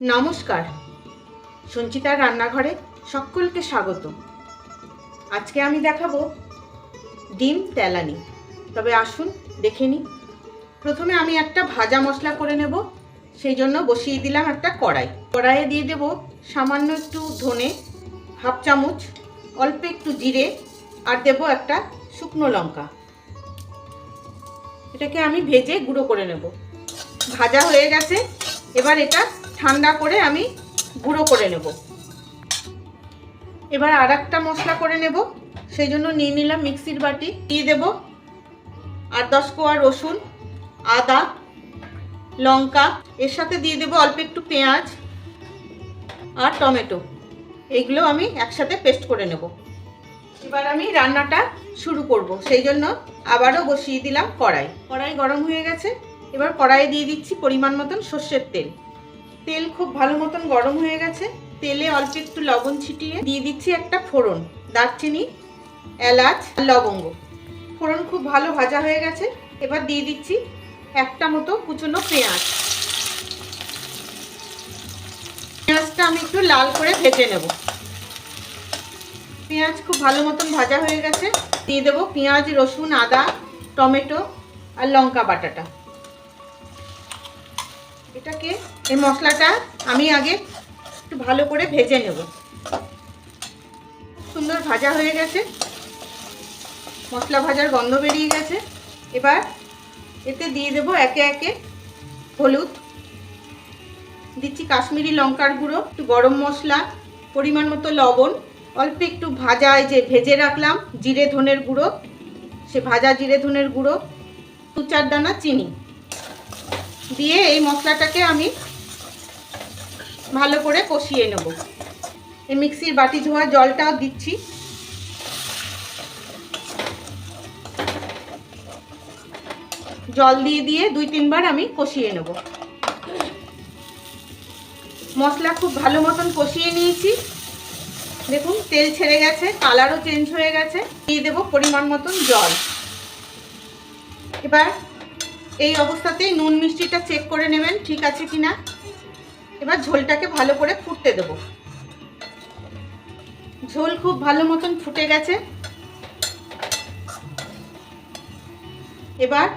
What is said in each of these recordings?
নমস্কার। সঞ্চিতার রান্নাঘরে সকলকে স্বাগত। আজকে আমি দেখাবো ডিম তেলানি। তবে আসুন, দেখে নিই। প্রথমে আমি একটা ভাজা মশলা করে নেব, সেই জন্য বসিয়ে দিলাম একটা কড়াই। কড়াইয়ে দিয়ে দেব সামান্য একটু ধনে, হাফ চামচ, অল্প একটু জিরে, আর দেব একটা শুকনো লঙ্কা। এটাকে আমি ভেজে গুঁড়ো করে নেব। ভাজা হয়ে গেছে, এবার এটা ঠান্ডা করে আমি গুঁড়ো করে নেব। এবার আর একটা মশলা করে নেব। সেই জন্য নিয়ে নিলাম মিক্সির বাটি। দিয়ে দেব আর দশ কোয়া রসুন, আদা, লঙ্কা। এর সাথে দিয়ে দেবো অল্প একটু পেঁয়াজ আর টমেটো। এগুলো আমি একসাথে পেস্ট করে নেব। এবার আমি রান্নাটা শুরু করব। সেই জন্য আবারও বসিয়ে দিলাম কড়াই। কড়াই গরম হয়ে গেছে। এবার কড়াইয়ে দিয়ে দিচ্ছি পরিমাণ মতন সর্ষের তেল। তেল খুব ভালো মতন গরম হয়ে গেছে। তেলে অল্প একটু লবণ ছিটিয়ে দিয়ে দিচ্ছি একটা ফোড়ন, দারচিনি, এলাচ লবঙ্গ। ফোড়ন খুব ভালো ভাজা হয়ে গেছে। এবার দিয়ে দিচ্ছি একটা মতো কুচনো পেঁয়াজ। পেঁয়াজটা আমি একটু লাল করে ভেজে নেব। পেঁয়াজ খুব ভালো মতন ভাজা হয়ে গেছে। দিয়ে দেবো পেঁয়াজ, রসুন, আদা, টমেটো, আর লঙ্কা বাটাটা। এটাকে, এই মশলাটা আমি আগে একটু ভালো করে ভেজে নেব। সুন্দর ভাজা হয়ে গেছে। মশলা ভাজার গন্ধ বেরিয়ে গেছে। এবার এতে দিয়ে দেব একে একে হলুদ। দিচ্ছি কাশ্মীরি লঙ্কার গুঁড়ো, একটু গরম মশলা, পরিমাণ মতো লবণ। অল্প একটু ভাজা, এই যে ভেজে রাখলাম জিরে ধনের গুঁড়ো, সে ভাজা জিরে ধনের গুঁড়ো, দু চার দানা চিনি। দিয়ে এই মশলাটাকে আমি ভালো করে কষিয়ে নেব। এই মিক্সির বাটি ধোয়া জলটাও দিচ্ছি। জল দিয়ে দিয়ে দুই তিনবার আমি কষিয়ে নেব। মশলা খুব ভালো মতন কষিয়ে নিয়েছি। দেখুন, তেল ছেড়ে গেছে, কালারও চেঞ্জ হয়ে গেছে। দিয়ে দেবো পরিমাণ মতন জল। এবার এই অবস্থাতেই নুন মিষ্টিটা চেক করে নেবেন, ঠিক আছে কি না এবার ঝোলটাকে ভালো করে ফুটতে দেবো। ঝোল খুব ভালো মতন ফুটে গেছে। এবার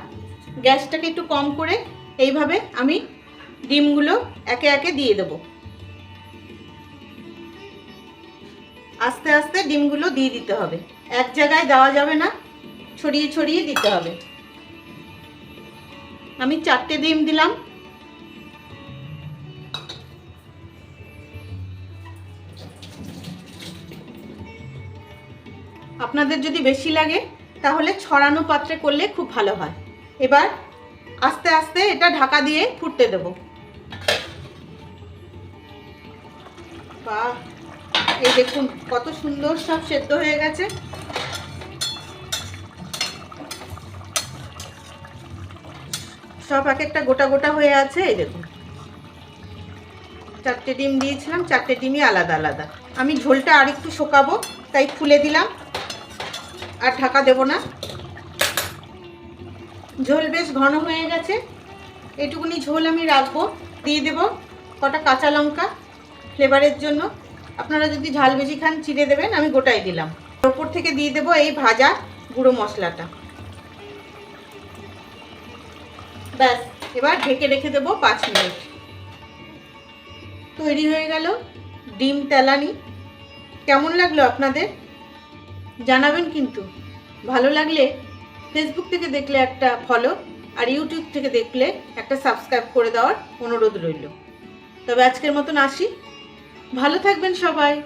গ্যাসটাকে একটু কম করে এইভাবে আমি ডিমগুলো একে একে দিয়ে দেবো। আস্তে আস্তে ডিমগুলো দিয়ে দিতে হবে। এক জায়গায় দেওয়া যাবে না, ছড়িয়ে ছড়িয়ে দিতে হবে। আমি চারটে ডিম দিলাম। আপনাদের যদি বেশি লাগে, তাহলে ছড়ানো পাত্রে করলে খুব ভালো হয়। এবার আস্তে আস্তে এটা ঢাকা দিয়ে ফুটতে দেব। বাহ! এই দেখুন, কত সুন্দর সব সেদ্ধ হয়ে গেছে। সব এক একটা গোটা গোটা হয়ে আছে, এই দেখুন। চারটে ডিম দিয়েছিলাম, চারটে ডিমই আলাদা আলাদা। আমি ঝোলটা আর একটু শোকাবো, তাই খুলে দিলাম, আর ঢাকা দেব না। ঝোল বেশ ঘন হয়ে গেছে, এটুকুনি ঝোল আমি রাখব, দিয়ে দেব কটা কাঁচা লঙ্কা ফ্লেভারের জন্য। আপনারা যদি ঝাল বেশি খান, চিড়ে দেবেন, আমি গোটাই দিলাম। ওপর থেকে দিয়ে দেব এই ভাজা গুঁড়ো মশলাটা। ব্যাস, এবার ঢেকে রেখে দেবো পাঁচ মিনিট। তৈরি হয়ে গেল ডিম তেলানি। কেমন লাগল আপনাদের? জানাবেন কিন্তু। ভালো লাগলে ফেসবুক থেকে দেখলে একটা ফলো আর ইউটিউব থেকে দেখলে একটা সাবস্ক্রাইব করে দেওয়ার অনুরোধ রইল। তবে আজকের মতন আসি। ভালো থাকবেন সবাই।